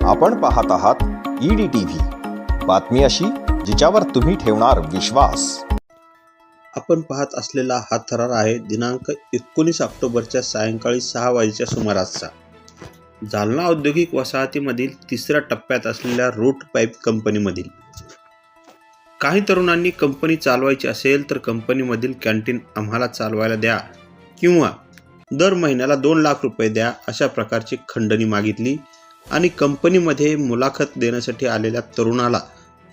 आपण पाहत आहात ईडी टीव्ही बातमी अशी जिच्यावर तुम्ही ठेवणार विश्वास. आपण पाहत असलेला हा थरार आहे दिनांक एकोणीस ऑक्टोबरच्या सायंकाळी सहा वाजेच्या सुमारासचा. जालना औद्योगिक वसाहतीमधील तिसऱ्या टप्प्यात असलेल्या रूट पाईप कंपनीमधील काही तरुणांनी कंपनी चालवायची असेल तर कंपनीमधील कॅन्टीन आम्हाला चालवायला द्या किंवा दर महिन्याला दोन लाख रुपये द्या अशा प्रकारची खंडणी मागितली. आणि कंपनीमध्ये मुलाखत देण्यासाठी आलेल्या तरुणाला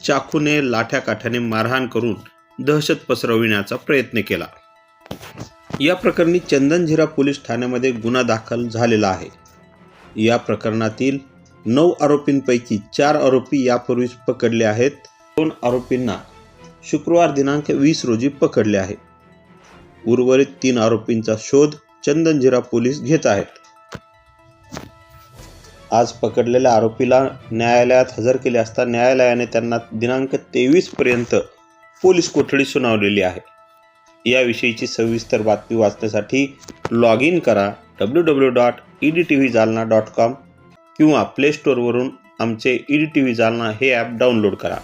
चाकूने लाठ्या काठ्याने मारहाण करून दहशत पसरविण्याचा प्रयत्न केला. या प्रकरणी चंदनझिरा पोलीस ठाण्यामध्ये गुन्हा दाखल झालेला आहे. या प्रकरणातील नऊ आरोपींपैकी चार आरोपी यापूर्वीच पकडले आहेत. दोन आरोपींना शुक्रवार दिनांक वीस रोजी पकडले आहे. उर्वरित तीन आरोपींचा शोध चंदनझिरा पोलीस घेत आहेत. आज पकडलेल्या आरोपीला न्यायालयात हजर केले असता न्यायालयाने त्यांना दिनांक तेवीस पर्यंत पोलीस कोठडी सुनावलेली आहे. याविषयीची सविस्तर बातमी वाचण्यासाठी लॉग इन करा W W dot E D T V Jalna dot com किंवा प्ले स्टोअरवरून आमचे E D T V Jalna हे ॲप डाउनलोड करा.